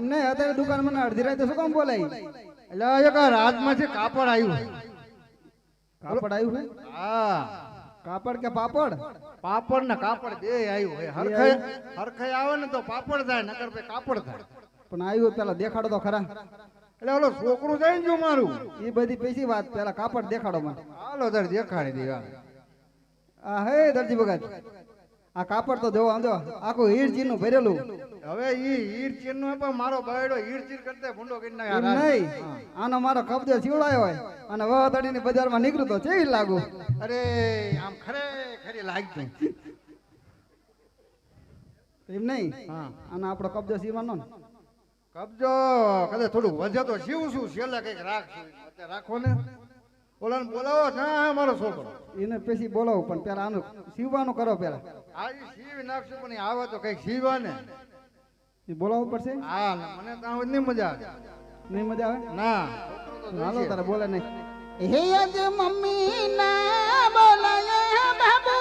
મને અડધી રાતે શું કામ બોલાય? એટલે એક રાજમાંથી કાપડ આવ્યું કાપડ આવ્યું હા. કાપડ કે પાપડ? પાપડ ને કાપડ બે આવ્યું હોય. હરખાઈ હરખાઈ આવે ને તો પાપડ થાય નકર પછી કાપડ થાય. પણ આવ્યું પેલા દેખાડો તો ખરા. એટલે ઓલો છોકરું જાય ને જો મારું? એ બધી પૈસી વાત પેલા કાપડ દેખાડો મને. હાલો તારે દેખાડી દેવા. આ હે દરજી ભગત. આ કાપડ તો જોવો જો આખું હીરચીરનું ભરેલું. હવે ઈ હીરચીરનું પણ મારો બાયડો હીરચીર કરતા ભૂંડો કરી નાખે. આ નહીં. આનો મારો કબજો સીવડાયો હોય. અને વહતડી ની બજારમાં નીકળું તો કેવી લાગુ? અરે આમ ખરે ખરી લાગતું. એમ નહીં? હા. આનો આપણો કબજો સીવાનો ને? કબજો કદાચ થોડું વધે તો સીવું શું છેલ્લે કંઈક રાખશું. રાખો ને. ઓલાને બોલાવો ના મારો છોકરો. એને પછી બોલાવું પણ પેલા આનું સીવવાનું કરો પેલા. આ સીવ સીવી નાખશું પણ આવે તો કંઈક સીવા ને એ બોલાવવું પડશે? હા મને તો આવું નહીં મજા આવે. નહીં મજા આવે? ના. હાલો તારે બોલે નહીં. હે અજ મમ્મી ના બોલાય બાબુલાલ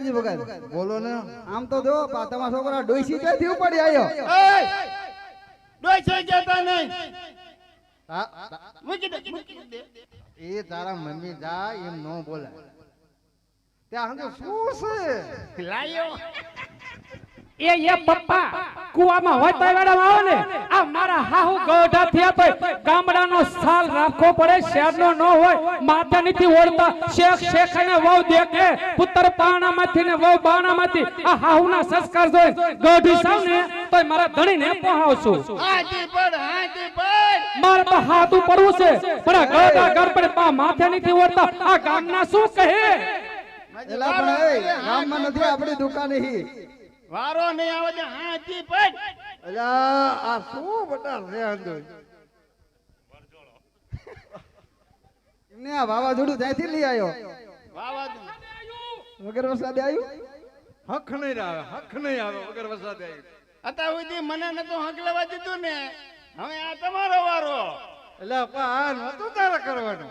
એ દરજી ભગત બોલો ને. આમ તો જો પાતામાં તમારા છોકરા ડોઈસી કે થી ઉપડી આયો. ડોઈસી તા- નહીં. એ તારા મમ્મી જા એમ નો બોલે ત્યાં શું છે? એ એ પપ્પા કુવામાં હોય તો મેડમ આવો ને. આ મારા હાહુ ગોઢા થયા તો ગામડાનો સાલ રાખવો પડે શહેરનો ન હોય. માથા નથી ઓળતા શેખ શેખાને વહુ દેખે. પુત્ર પાણામાંથી ને વહુ બાણામાંથી. આ હાહુના સંસ્કાર જોઈ ગોઢી સાવ ને તો મારા ધણીને પહોંચું મારે તો હાથ ઉપરવું છે પણ આ ગોઢા ઘર પર પા માથે નથી ઓળતા આ ગામના શું કહે? એલા પણ એ ગામમાં નથી આપણી દુકાન હી વારો નહીં આવે તો હાથી પટ અરે આ શું બટા રે અંદર ને આ વાવાઝોડું ત્યાંથી લઈ આવ્યો? વાવા વગર વરસાદે આવ્યું? હક નહીં આવે હક નહીં આવે વગર વરસાદ આવ્યું. અત્યાર સુધી મને નતો હકલેવા દીધું ને હવે આ તમારો વારો. એટલે પણ આ નતું તારે કરવાનું.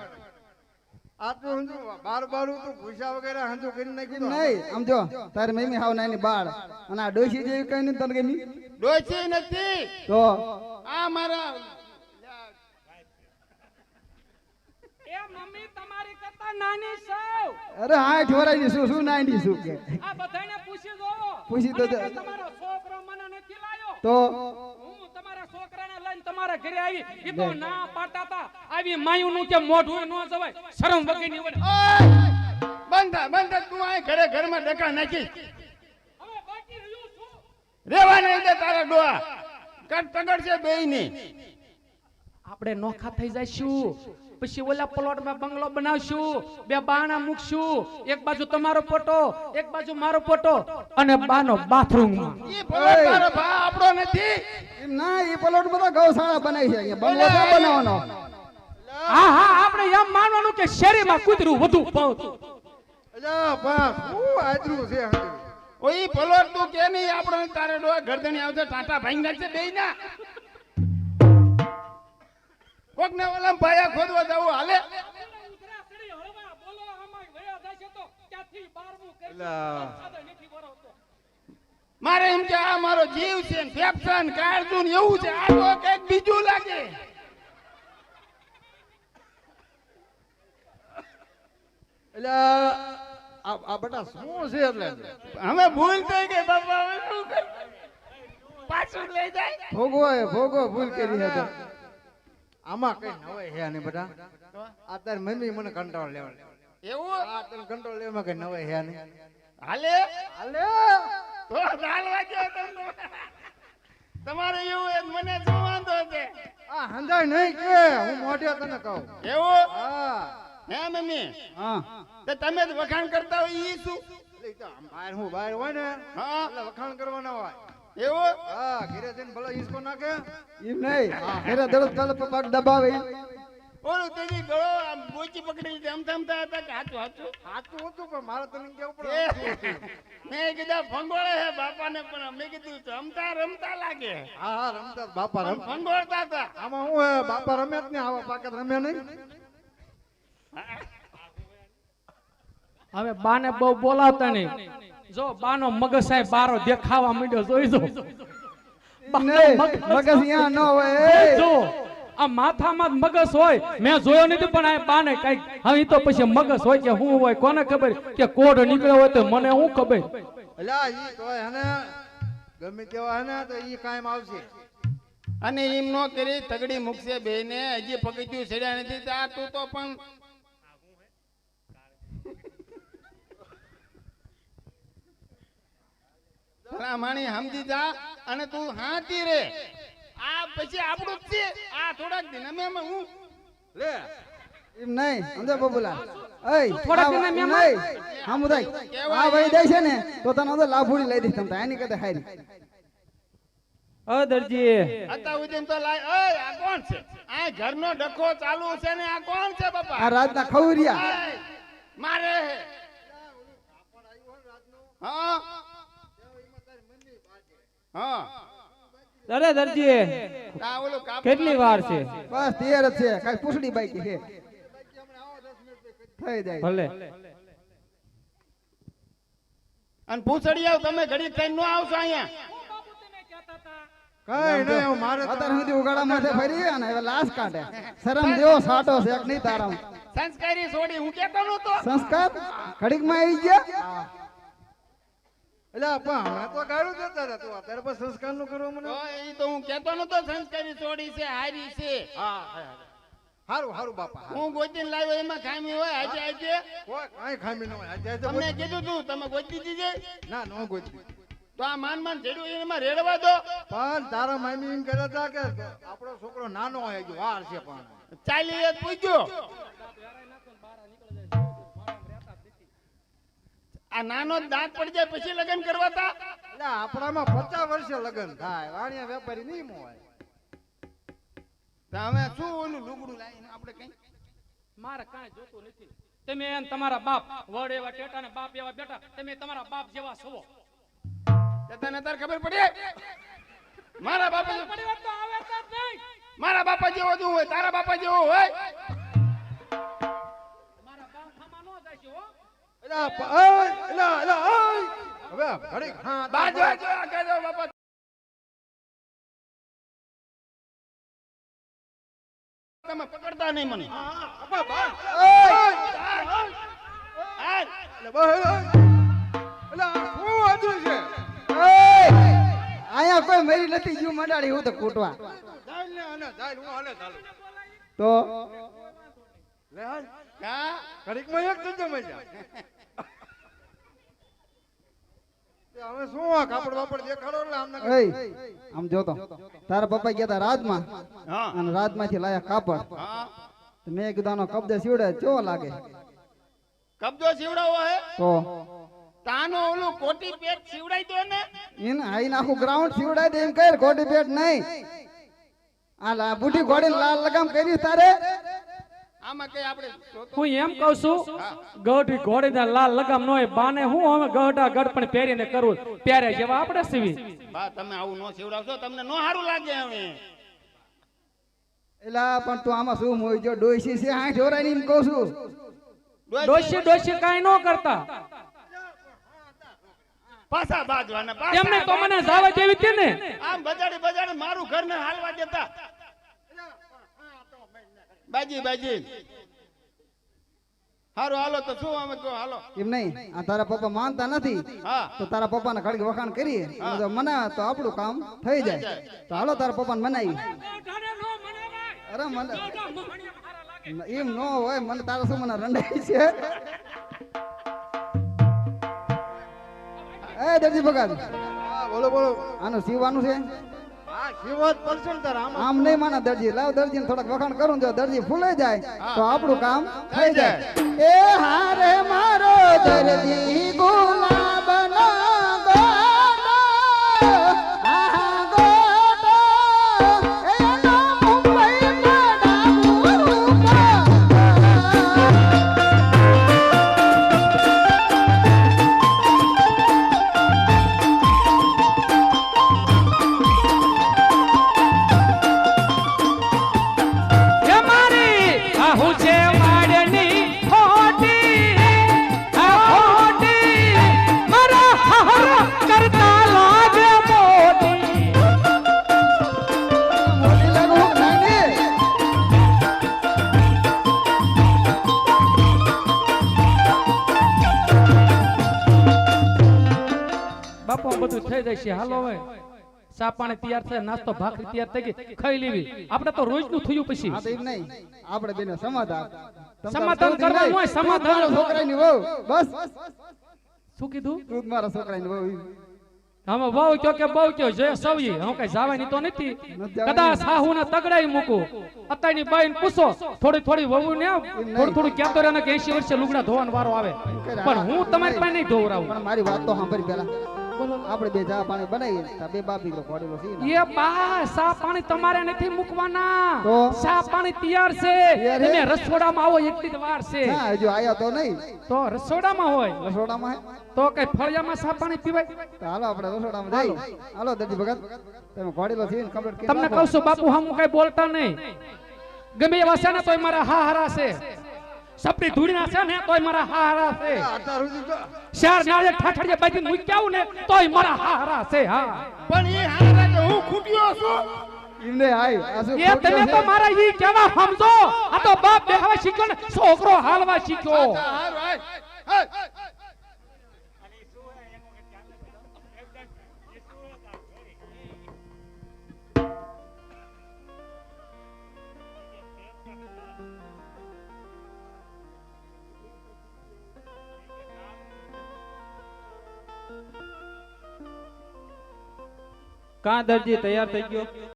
આ તો હંજુ બાર બાર તો ભૂસા વગેરે હંજુ કરી નાખ્યું નહીં આમ જો તારી મમ્મી હાવ નાની બાળ. અને આ ડોસી જેવી કઈ નહીં તને ગમી ડોસી નથી. તો? આ મારા એ મમ્મી તમારી કરતા નાની સૌ. અરે આઠ વરાયની શું શું નાની શું કે? આ બધાને પૂછી તમારો છોકરો મને નથી લાયો તો હું તમારા છોકરાને લઈને તમારા ઘરે આવી ઈ તો ના પાડતા હતા આવી માયુનું કે મોઢું ન જવાય. શરમ વગરની વડે. ઓય! બંધ. તું આ ઘરે ઘરમાં ડકા નાખી. હવે બાકી રહ્યું શું રેવા નહીં દે તારા ડોહા. કટ તગડ છે બેયની આપણે નોખા થઈ જઈશું. પછી ઓલા પ્લોટમાં બંગલો બનાવશું બે બાણા મૂકશું એક બાજુ તમારો ફોટો એક બાજુ મારો ફોટો અને બાનો ભા આપણો નથી. ના એ પલોટ બધા ગૌશાળા બનાવી છે અહીંયા. બંગલો ક્યાં બનાવવાનો. હા હા આપણે એમ માનવાનું કે શેરીમાં કૂતરું વધુ પણ શું આદરું છે હંજુ? ઓય પલોટ તું કે નહીં? આપણો તારે ડોહા ગરદણી આવશે ટાટા ભાઈ નાખશે બેય ના કોક ને ઓલા પાયા ખોદવા જવું હાલે? મારે એમ કે આ મારો જીવ છે ને ફેફસા ને કાળજું ને એવું છે આ તો કંઈક બીજું લાગે. એટલે આ બધા બટા શું છે એટલે? હવે ભૂલ થઈ ગઈ બાપા હવે શું કરું? પાછું લઈ જાય? ભોગવાય એ ભૂલ કરી હે તો આમાં કઈ નવાઈ હે ને બધા? આ તારી મમ્મી મને કંટ્રોલ લેવા એવું? આ તને કંટ્રોલ લેવા કઈ નવાઈ હે ને હાલે? હાલે? તો દાલ વાગ્યો તમને. તમારે એવું એ મને જો વાંધો છે. આ હંધાય નહીં કે હું મોઢે તને કહું. એવું? હા. હે મમ્મી? હા. તે તમે જ વખાણ કરતા હોય ઈ શું? બહાર હું બહાર હોય ને હા. એટલે વખાણ કરવાના હોય. એવું? હા ઘેરે જઈને ભલે ઈસકો નાખે. એમ નહીં. એરા દરરોજ કાલે પગ દબાવે. ઓલું તેજી ગળો આમ બોચી પકડી તેમ થમતા હતા કે હાચું હાચું? સાચું હતું પણ મારે તને કેવું પડે? સાચું હતું. મેં કીધા ફંગોળે હે બાપાને પણ મેં કીધું રમતા રમતા લાગે. હા હા રમતા બાપા રમ ફંગોળતા હતા. આમાં હું હે બાપા રમે જ નહીં આવા પાકત રમે નહીં. હવે બાને બહુ બોલાવતા નહીં. જો બાનો મગજ સાહેબ બારો દેખાવા માંડ્યો જોઈ જો. બાનો નહીં મગજ. અહીંયા ન હોય જો આ માથામાં મગજ હોય. મેં જોયો નથી પણ આ બાને કંઈક હવે તો પછી મગજ હોય કે શું હોય કોને ખબર? કે કોડ નીકળ્યો હોય તો મને શું ખબર? એટલે ઈ તોય હે ગમે તેવા હે ને તો ઈ કાયમ આવશે. અને એમ નો કરી તગડી મૂકશે બેને હજી પગથિયું ચડ્યા નથી આ તું તો પણ રામાણી સમજી જા અને તું હાથી રે. આ પછી આપણું જ છે. આ થોડાક દિન અમે હું? લે. એમ નહીં સમજો બબુલા એય થોડાક આ નહીં આ દે છે ને તો તને લાભુડી લઈ દઈશ તમ હારી. અ દરજી અત્યાર સુધી તો લાય ઓય આ કોણ છે? આ ઘરનો ડખો ચાલુ છે ને આ કોણ છે આ બાપા રાતના ખવરિયા મારે હે. હા. અરે દરજી કેટલી વાર છે? બસ તેર જ છે કાંઈ પૂછડી બાકી છે. થઈ જાય. ભલે. અને પૂછડી આવ તમે ઘડી થઈને નો આવશો અહીંયા. કઈ નહીં હું મારે અત્યારે સુધી ઉગાડા માથે ફરી અને હવે લાશ કાઢે. શરમ દેવો સાટો છે એક નહીં તારા સંસ્કારી છોડી હું કેતો નતો સંસ્કાર? ઘડીકમાં આવી ગયા? એટલે પણ હમણાં તો ગાળું જતા હતા તું અત્યારે પણ સંસ્કારનું કરવા મને એ તો હું કેતો નતો સંસ્કારી છોડી છે હારી છે. હા હારું હારું બાપા હું ગોતી લાવ્યો એમાં ખામી હોય આજે આજે? કઈ ખામી ન હોય આજે આજે તમને કીધું તું તમે ગોતી દીજે ના નો ગોતી. તો આ માન માન જેડું એમાં રેડવા દો. પણ તારા મામી એમ કહેતા હતા કે આપણો છોકરો નાનો હોય હજુ વાર છે પણ. ચાલી પૂછ્યો આ નાનો દાંત પડી જાય પછી લગ્ન કરવા તા એટલે આપણામાં પચાસ વર્ષે લગ્ન થાય વાણિયા વેપારી નહીં હોય તમે શું ઓલું લુગડું લાવીને આપણે કઈ? મારે કાંઈ જોતું નથી. તમે એમ તમારા બાપ વડ એવા ટેટા ને બાપ એવા બેટા તમે તમારા બાપ જેવા છો. તને તાર ખબર પડી? મારા બાપા મારા બાપા જેવો જ હોય તારા બાપા જેવો હોય. હવે ઘડીક હા બાપા. તમે પકડતા નહીં મને! અહીંયા કોઈ મરી નથી જીવ મંડાડી હું તો કૂટવા. તો? લે હાલ. એક થજો મજા તે હવે શું આ કાપડ બાપડ દેખાડો એટલે આમને એય આમ જોતો તારા પપ્પા ગયા તા રાજમાં હા. અને રાજમાંથી લાયા કાપડ. હા. તો મેં કીધું આનો કબજે સીવડે કેવો લાગે? કબજો સીવડાવો હે? તો? તાનો ઓલું કોટી પેટ સીવડાઈ દો ને એને આઈને આખું ગ્રાઉન્ડ સીવડાય દે એમ કર કોટી પેટ નહીં. આ લા બુઢી ઘોડીને લાલ લગામ કરી તારે? આમાં કઈ આપણે હું એમ કહું છું ગઢ ઘોડીને લાલ લગામ ન બાને હું અમે ગઢા ગઢ પણ પહેરીને કરું ત્યારે જેવા આપણે સીવી. બા તમે આવું નો સીવડાવશો તમને નો સારું લાગે હવે. એલા પણ તું આમાં શું મોઈ જો ડોસી છે હાથ ઢોરાની એમ કહું છું. ડોસી ડોસી કાંઈ નો કરતા. પાછા બાજવાના પાછા તેમને તો મને જાવા જેવી હતી ને. આમ બજાડી બજાડી મારું ઘર ને હાલવા દેતા. બાજી બાજી. હારું હાલો તો શું અમે કહો હાલો. એમ નહીં આ તારા પપ્પા માનતા નથી. તો તારા પપ્પાને ઘડીક વખાણ કરીએ. મનાવે તો આપણું કામ થઈ જાય. તો હાલો તારા પપ્પાને મનાવી અરે મને એમ ન હોય મને તારા શું મને રંડાય છે એ દરજી ભગત. બોલો બોલો આનું સીવવાનું છે? શિવત પડશે તારે આમ નહીં માના દરજી. લાવ દરજી થોડાક વખાણ કરું જો દરજી ફૂલે જાય તો આપણું કામ થઈ જાય. એ હારે મારો દરજી ગુલાબનો છે. હાલો હવે. ચા પાણી તૈયાર થાય નાસ્તો ભાખરી તૈયાર થઈ ગઈ. ખાઈ લેવી. આપણે તો રોજનું થયું પછી. આપણે બેને સમાધાન. સમાધાન સૌથી કરવાનું હોય, સમાધાન. છોકરાની વહુ. બસ. શું કીધું? તું મારા છોકરાની વહુ. આમાં બહુ કયો કે બહુ કયો? જે સવી હું કઈ જવાની તો નથી. કદાચ સાહુ ને તગડાઈ મૂકું. અત્યારની બાઈ પૂછો. થોડી થોડી વહુ ને થોડું થોડું કહેતો રહે ને કે 80 વર્ષે લુગડા ધોવાનો વારો આવે. પણ હું તમારી પાસે નહીં ધોવરાવું. મારી વાત તો સાંભળી પેલા આપણે બે ચા પાણી બનાવી બે બાપ દીકરો ખોડેલો છે એ બા સા પાણી તમારે નથી મૂકવાના. તો? સા પાણી તૈયાર છે? તમે રસોડામાં આવો એટલી જ વાર છે. હા હજુ આયા તો નહીં. તો રસોડામાં હોય. રસોડામાં? તો કઈ ફળિયામાં સા પાણી પીવાય? તો હાલો આપણે રસોડામાં જઈ હાલો. દરજી ભગત તમે ખોડેલો છે ને કમ્પ્લીટ તમને. કહું છું બાપુ હમ કઈ બોલતા નહીં. ગમે એવા છે ને તોય મારા હા હારા છે. સપડી ધૂળીના છે ને તોય મારા હા હારા છે શહેર તો નાળે ઠાઠડીએ બાજી મૂક્યા ને તોય મારા હા હારા છે હા. પણ એ હારા કે હું ખૂટ્યો છું. એ તમે તો મારા ઈ કેવા સમજો આ તો બાપ બેહવા શીખ્યો ને છોકરો હાલવા શીખ્યો. કાં દરજી તૈયાર થઈ ગયો.